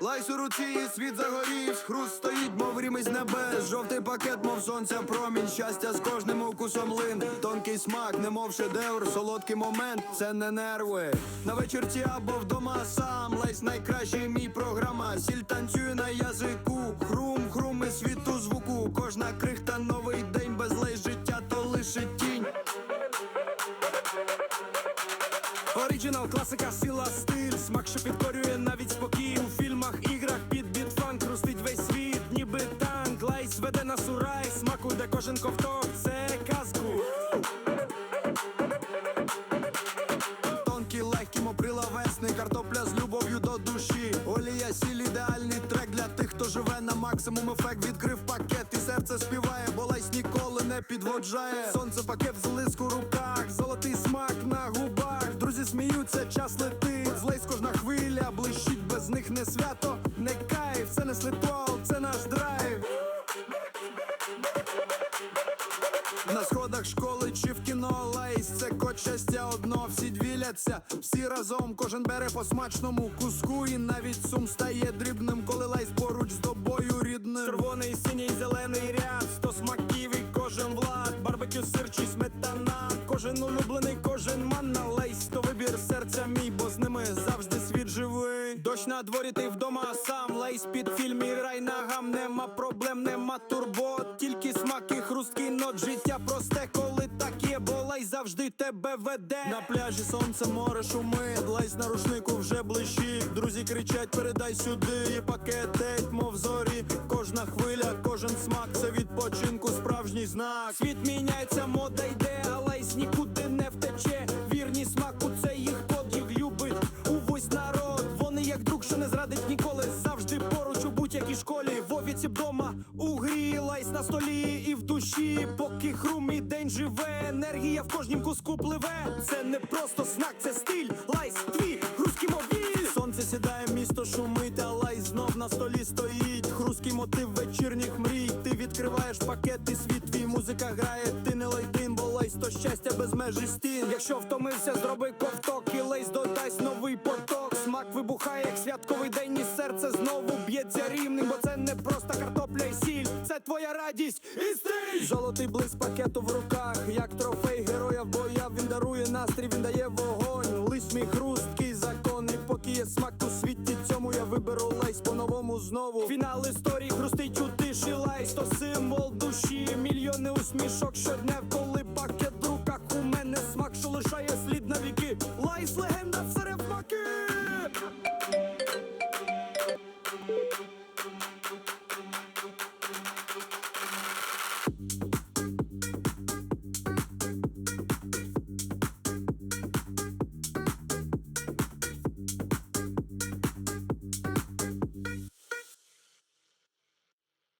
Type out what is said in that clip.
Лайс у руці, і світ загорів, хруст стоїть, мов рімись небес. Жовтий пакет, мов сонця, промінь. Щастя з кожним укусом лин. Тонкий смак, немов шедевр, солодкий момент, це не нерви. На вечірці або вдома сам. Лайс найкращий мій програма. Сіль танцює на язику. Хрум, хрум і світу звуку. Кожна крихта новий день без лейс життя, то лише тінь. Оригінал, класика, сила, стиль, смак, що підкорює навіть спокій веде нас у рай, смаку, де кожен ковток, це казку. Тонкий, легкий, моприла весни, картопля з любов'ю до душі. Олія, сіль, ідеальний трек для тих, хто живе на максимум ефект. Відкрив пакет і серце співає, бо лайс ніколи не підводжає. Сонце пакет з лиск у руках, золотий смак на губах. Друзі сміються, час летить. Злейсь кожна хвиля, блищить без них не свято, не кайф, це не слитвол, На сходах школи чи в кіно лейс Це код щастя одно, всі двіляться, всі разом, кожен бере по смачному куску, і навіть сум стає дрібним, коли лейс поруч з тобою рідним. Червоний, синій, зелений ряд, сто смаків і кожен влад, барбекю, сир чи сметана, кожен улюблений, кожен манна лейс, то вибір серця мій, бо з ними завжди світ живий. Дощ на дворі, ти вдома сам, лейс під фільм і рай ногам, нема проблем, нема турбот, нот, життя просте, коли так є, бо лейс завжди тебе веде. На пляжі сонце, море шуми, лайс на рушнику вже блищить. Друзі кричать, передай сюди, і пакетить, мов зорі. Кожна хвиля, кожен смак, це відпочинку, справжній знак. Світ міняється, мода йде, а лайс нікуди будь-якій. В офіці вдома у грі, лайс на столі і в душі. Поки хрум і день живе, енергія в кожнім куску пливе. Це не просто смак, це стиль. Лайс, твій русський мобіль. Сонце сідає, місто шумить, а лайс знов на столі стоїть. Хрусткий мотив вечірніх мрій. Ти відкриваєш пакет і світ твій музика грає. Ти не лайтин, бо лайс то щастя без межі стін. Якщо втомився, зроби ковток і лейс додасть новий поток. Смак вибухає, як святковий день, моя радість і стрій! Золотий блиск пакету в руках, як трофей героя в боях, він дарує настрій, він дає вогонь, лиш мій хрусткий закон, і поки є смак у світі, цьому я виберу лайс по-новому знову. Фінал історії хрустить у тиші лайс, то символ душі, мільйони усмішок щодня, коли пакет.